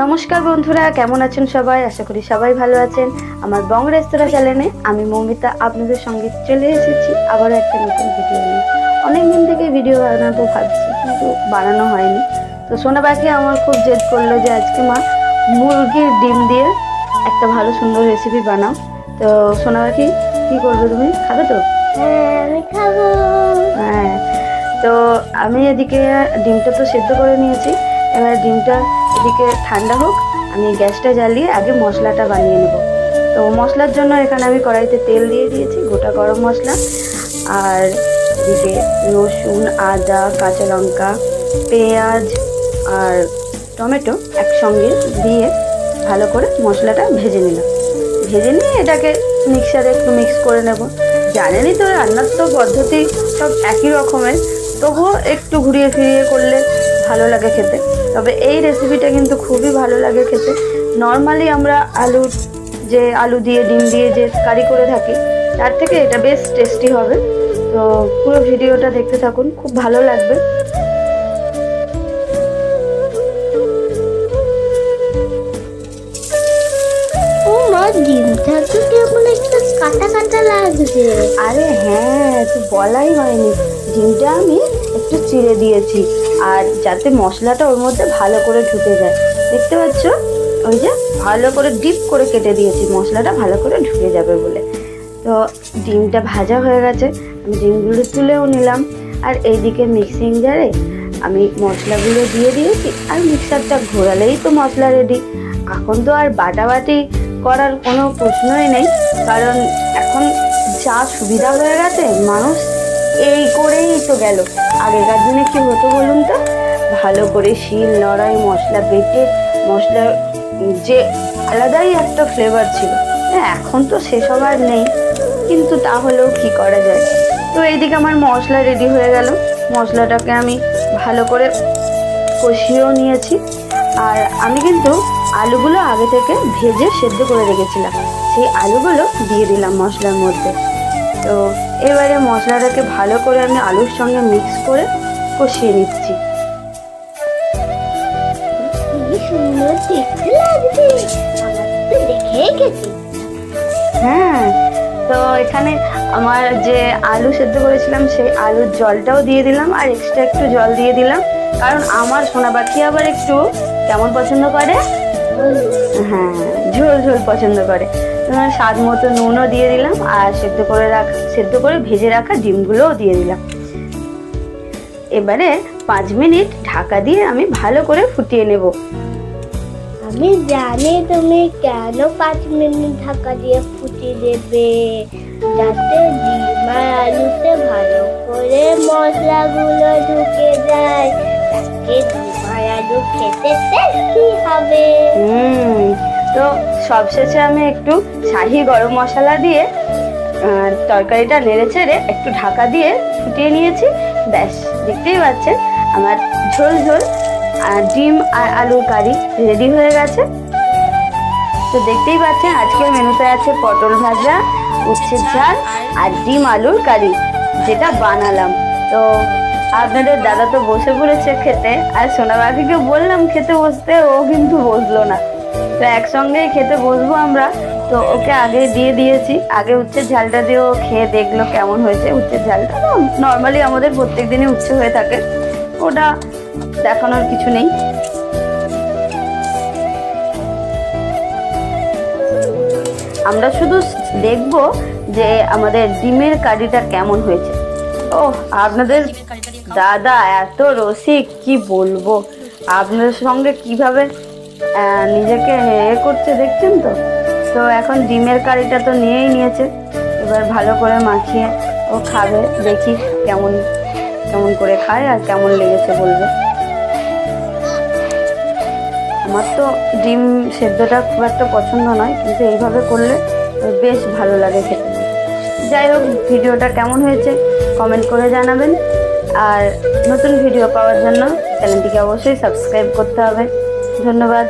নমস্কার বন্ধুরা, কেমন আছেন সবাই? আশা করি সবাই ভালো আছেন। আমার বং রেস্তোরাঁ চ্যানেলে আমি মৌমিতা আপনাদের সঙ্গে চলে এসেছি আবারও একটা নতুন ভিডিও নিয়ে। অনেক দিন থেকে ভিডিও বানাবো ভাবছি, কিন্তু বানানো হয়নি। তো সোনা পাখি আমার খুব জেদ করল যে আজকে মা মুরগির ডিম দিয়ে একটা ভালো সুন্দর রেসিপি বানাও। তো সোনা পাখি কী করবে তুমি? খাবে তো? হ্যাঁ হ্যাঁ তো আমি এদিকে ডিমটা তো সেদ্ধ করে নিয়েছি। এবার ডিমটা এদিকে ঠান্ডা হোক আমি গ্যাসটা জ্বালিয়ে আগে মশলাটা বানিয়ে নেব। তো মশলার জন্য এখানে আমি কড়াইতে তেল দিয়ে দিয়েছি গোটা গরম মশলা। আর এদিকে রসুন আদা কাঁচা লঙ্কা পেঁয়াজ আর টমেটো একসঙ্গে দিয়ে ভালো করে মশলাটা ভেজে নিলাম। ভেজে নিয়ে এটাকে মিক্সারে একটু মিক্স করে নেব। জানেনই তো রান্নার তো পদ্ধতি সব একই রকমের, তবুও একটু ঘুরিয়ে ফিরিয়ে করলে ভালো লাগে খেতে। তবে এই রেসিপিটা কিন্তু খুবই ভালো লাগে খেতে। নর্মালি আমরা আলু যে আলু দিয়ে, ডিম দিয়ে যে কারি করে থাকি, তার থেকে এটা বেশ টেস্টি হবে। তো পুরো ভিডিওটা দেখতে থাকুন, খুব ভালো লাগবে। ডিমটা তো কেমন একটা কাটা কাটা লাগছে। আরে হ্যাঁ তো বলাই হয়নি। ডিমটা আমি একটু চিড়ে দিয়েছি, আর যাতে মশলাটা ওর মধ্যে ভালো করে ঢুকে যায়। দেখতে পাচ্ছ? ওই যে ভালো করে ডিপ করে কেটে দিয়েছি, মশলাটা ভালো করে ঢুকে যাবে বলে। তো ডিমটা ভাজা হয়ে গেছে, আমি ডিমগুলো তুলেও নিলাম। আর এইদিকে মিক্সিং জারে আমি মশলাগুলো দিয়ে দিয়েছি, আর মিক্সারটা ঘোরালেই তো মশলা রেডি এখন তো আর বাটাবাটি করার কোনো প্রশ্নই নেই, কারণ এখন যা সুবিধা হয়ে গেছে, মানুষ এই করেই তো গেল। আগেকার দিনে কি হতো বলুন তো? ভালো করে শিল, লড়াই, মশলা বেটে, মশলা যে আলাদাই একটা ফ্লেভার ছিল। হ্যাঁ এখন তো সেসব আর নেই, কিন্তু তাহলেও কি করা যায়? তো এইদিকে আমার মশলা রেডি হয়ে গেল। মশলাটাকে আমি ভালো করে কষিয়েও নিয়েছি। আর আমি কিন্তু আলুগুলো আগে থেকে ভেজে সেদ্ধ করে রেখেছিলাম। সেই আলুগুলো দিয়ে দিলাম মশলার মধ্যে। তো এবারে মশলাটাকে ভালো করে আমি আলুর সঙ্গে মিক্স করে কষিয়ে নিচ্ছি। হ্যাঁ তো এখানে আমার যে আলু সেদ্ধ করেছিলাম সেই আলুর জলটাও দিয়ে দিলাম আর এক্সট্রা একটু জল দিয়ে দিলাম। কারণ আমার সোনা পাখি আবার একটু কেমন পছন্দ করে? হ্যাঁ ঝোল ঝোল পছন্দ করে। স্বাদ মতো নুনও দিয়ে দিলাম, আর সেদ্ধ করে রাখা, সেদ্ধ করে ভেজে রাখা ডিমগুলোও দিয়ে দিলাম। এবারে পাঁচ মিনিট ঢাকা দিয়ে আমি ভালো করে ফুটিয়ে নেব। আমি জানি তুমি কেন পাঁচ মিনিট ঢাকা দিয়ে ফুটিয়ে দেবে। যাতে ডিম আর আলুতে ভালো করে মশলাগুলো ঢুকে যায়। ডিম আর আলু খেতে টেস্টি হবে। হুম, তো সবশেষে আমি একটু শাহি গরম মশলা দিয়ে তরকারিটা নেড়ে চেড়ে একটু ঢাকা দিয়ে ফুটিয়ে নিয়েছি। ব্যাস, দেখতেই পাচ্ছেন আমার ঝোল ঝোল, আর ডিম আর আলুর কারি রেডি হয়ে গেছে। তো দেখতেই পাচ্ছেন আজকের মেনুতে আছে পটল ভাজা উচ্ছের ঝাল আর ডিম আলুর কারি, যেটা বানালাম। তো আপনাদের দাদা তো বসে পড়েছে খেতে, আর সোনা পাখিকে বললাম খেতে বসতে, ও কিন্তু বসল না। তো একসঙ্গেই খেতে বসবো আমরা। তো ওকে আগে দিয়ে দিয়েছি। আগে উচ্ছের ঝালটা দিয়ে ও খেয়ে দেখল কেমন হয়েছে উচ্ছের ঝালটা। নর্মালি আমাদের প্রত্যেক দিনই উচ্ছে হয়ে থাকে। ওটা দেখানোর কিছু নেই। আমরা শুধু দেখব যে আমাদের ডিমের কারিটা কেমন হয়েছে। ও আপনাদের দাদা এত রসিক, কি বলব? আপনাদের সঙ্গে কীভাবে নিজেকে এ করছে দেখছেন তো? তো এখন ডিমের কারিটা তো নিয়েই নিয়েছে। এবার ভালো করে মাখিয়ে ও খাবে, দেখি কেমন কেমন করে খায় আর কেমন লেগেছে বলবে। আমার তো ডিম সেদ্ধটা খুব একটা পছন্দ নয়, কিন্তু এইভাবে করলে বেশ ভালো লাগে খেতে। যাই হোক, ভিডিওটা কেমন হয়েছে কমেন্ট করে জানাবেন। আর নতুন ভিডিও পাওয়ার জন্য চ্যানেলটিকে অবশ্যই সাবস্ক্রাইব করতে হবে। ধন্যবাদ।